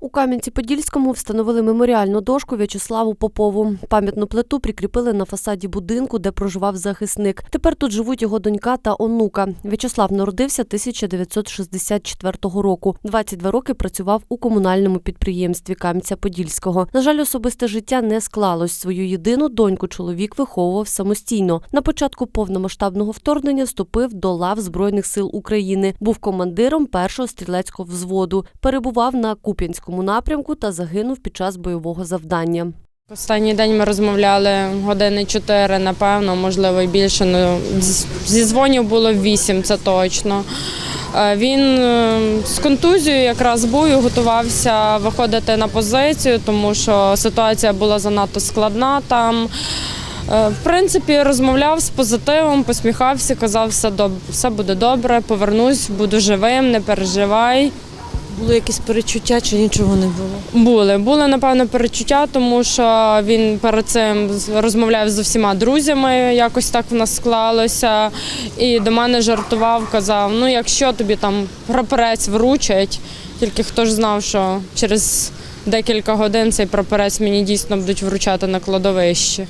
У Кам'янці-Подільському встановили меморіальну дошку В'ячеславу Попову. Пам'ятну плиту прикріпили на фасаді будинку, де проживав захисник. Тепер тут живуть його донька та онука. В'ячеслав народився 1964 року. 22 роки працював у комунальному підприємстві Кам'янця-Подільського. На жаль, особисте життя не склалось. Свою єдину доньку чоловік виховував самостійно. На початку повномасштабного вторгнення вступив до лав Збройних сил України. Був командиром першого стрілецького взводу. Перебував на Куп'янському напрямку та загинув під час бойового завдання. Останній день ми розмовляли години чотири, напевно, можливо, і більше. Ну, зі дзвонів було вісім, це точно. Е, Він е, з контузією якраз був і готувався виходити на позицію, тому що ситуація була занадто складна там. Е, В принципі, розмовляв з позитивом, посміхався, казав, все буде добре, повернусь, буду живим, не переживай. Було якесь перечуття чи нічого не було? Були, були напевно перечуття, тому що він перед цим розмовляв з усіма друзями. Якось так в нас склалося. І до мене жартував, казав: ну, якщо тобі там прапорець вручать, тільки хто ж знав, що через декілька годин цей прапорець мені дійсно будуть вручати на кладовищі.